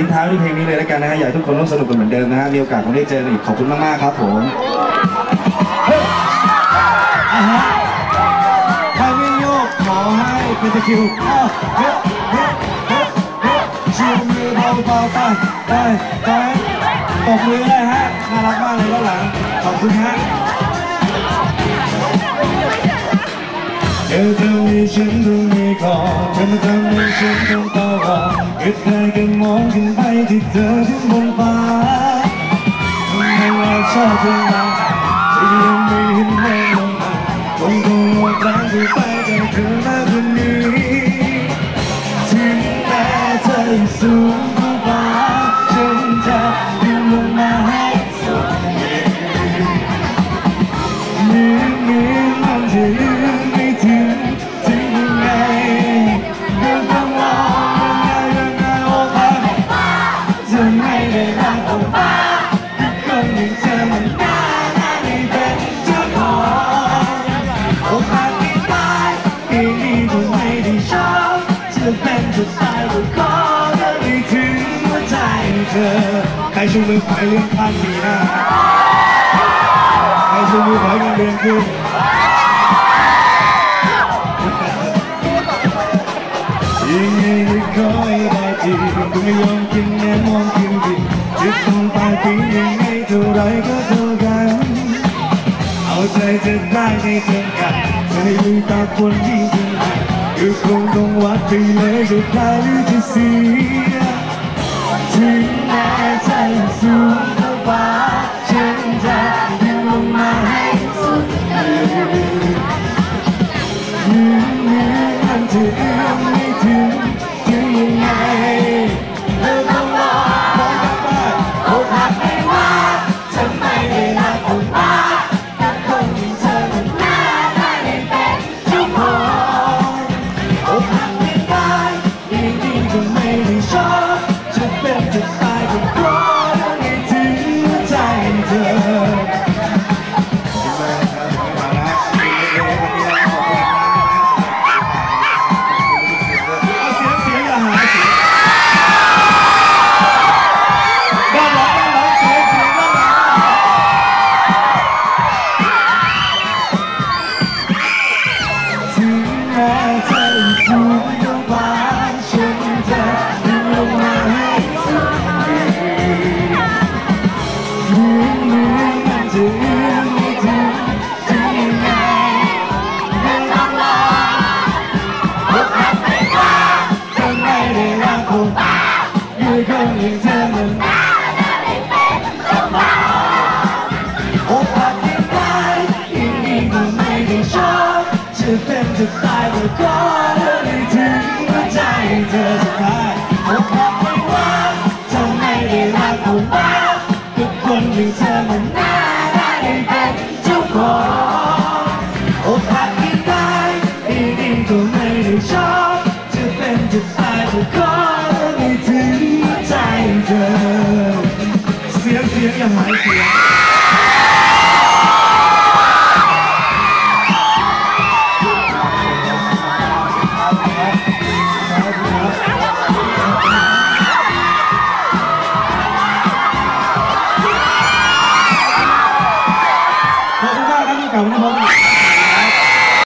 ทิ้งท้ายด้วยเพลงนี้เลยแล้วกันนะฮะอยากให้ทุกคนร่วมสนุกกันเหมือนเดิมนะฮะมีโอกาสคงได้เจอกันอีกขอบคุณมากๆครับผมอะฮะใครไม่โยกขอให้เป็นตะคริวอ้าวเฮ้ยเฮ้ยเฮ้ยเฮ้ยชูมือเบาๆไปไปไปตบมือได้ฮะน่ารักมากเลยด้านหลังขอบคุณฮะ เธอทำให้ฉันต้องมีคอเธอมาทำให้ฉันต้องต่อรองอึดใจก็มองขึ้นไปที่เธอถึงบนฟ้าทำไมเราชอบเธอมาที่ยังไม่เห็น mong chuyện bay thì thơ tiếng buồn bã Mình là cho thương nào Chỉ yêu mình hình mê lòng Không có một đáng thì bay chẳng thứ đã gần đi. Chính ta rơi xuống vũ bá Trên ta tim lòng mà hát Miếng miếng mong chỉ เป็นจะตายก็ขอเธอให้ถึงหัวใจเธอ ใครชูมือขอให้เรื่องข้ามปีหน้าใครชูมือขอให้เงินเดือนขึ้นยังไงก็ขอให้ได้ทีก็ไม่ยอมกินแน่มองกินดีจะต้องตายปียังไงเท่าไรก็เท่ากันเอาใจจะได้ไม่จำกัดจะให้ลืมตาคนที่จริง You không 懂 what to let you play to see Chính ai chạy xuống đâu quá chân ra Nhưng ông mà hãy xuống Những người anh thì Oh. จะเป็นจะตายก็ขอเธอให้ถึงหัวใจเธอสุดท้ายเอกหักไม่ว่าจะไม่ได้รักคนบ้ากับคนอย่างเธอมันน่าได้เป็นเจ้าของโอกหักไม่ตายอีดีก็ไม่ได้ชอบจะเป็นจะตายก็ขอเธอให้ถึงหัวใจเธอเสียงเสียงย่าหายเสียง